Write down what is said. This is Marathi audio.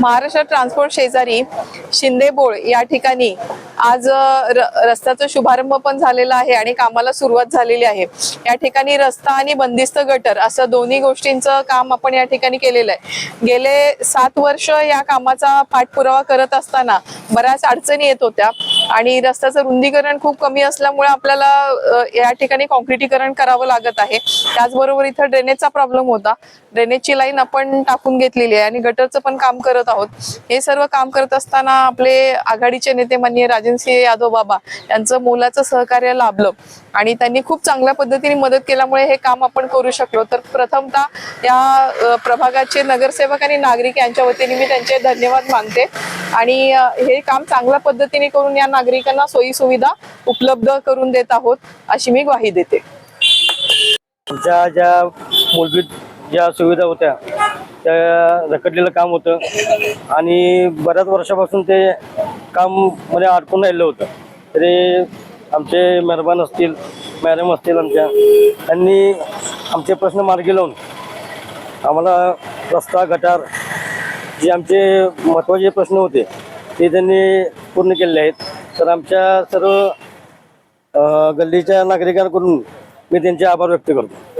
महाराष्ट्र ट्रान्सपोर्ट शेजारी शिंदेबोळ या ठिकाणी आज र- रस्त्याचा शुभारंभ पण झालेला आहे आणि कामाला सुरुवात झालेली आहे. या ठिकाणी रस्ता आणि बंदिस्त गटर असं दोन्ही गोष्टींचं काम आपण या ठिकाणी केलेलं आहे. गेले सात वर्ष या कामाचा पाठपुरावा करत असताना बऱ्याच अडचणी येत होत्या. आणि रस्त्याचं रुंदीकरण खूप कमी असल्यामुळे आपल्याला या ठिकाणी कॉन्क्रिटीकरण करावं लागत आहे. त्याचबरोबर इथं ड्रेनेजचा प्रॉब्लेम होता. ड्रेनेजची लाईन आपण टाकून घेतलेली आहे आणि गटरचं पण काम करत आहोत. हे सर्व काम करत असताना आपले आघाडीचे नेते माननीय राजनसिंह यादव बाबा यांचं मोलाचं सहकार्य लाभलं आणि त्यांनी खूप चांगल्या पद्धतीने मदत केल्यामुळे हे काम आपण करू शकलो. तर प्रथमतः या प्रभागाचे नगरसेवक आणि नागरिक यांच्या वतीने मी त्यांचे धन्यवाद मानते आणि हे काम चांगल्या पद्धतीने करून या नागरिकांना सोयी सुविधा उपलब्ध करून देत आहोत अशी मी ग्वाही देते. ज्या ज्या मूलभूत ज्या सुविधा होत्या त्या रखडलेलं काम होतं आणि बऱ्याच वर्षापासून ते काममध्ये अडकून राहिलं होतं. तरी आमचे मेहरबान असतील मॅडम असतील आमच्या त्यांनी आमचे प्रश्न मार्गी लावून आम्हाला रस्ता गटार जे आमचे महत्त्वाचे प्रश्न होते ते त्यांनी पूर्ण केलेले आहेत. तर आमच्या सर्व गल्लीच्या नागरिकांकडून मी त्यांचे आभार व्यक्त करतो.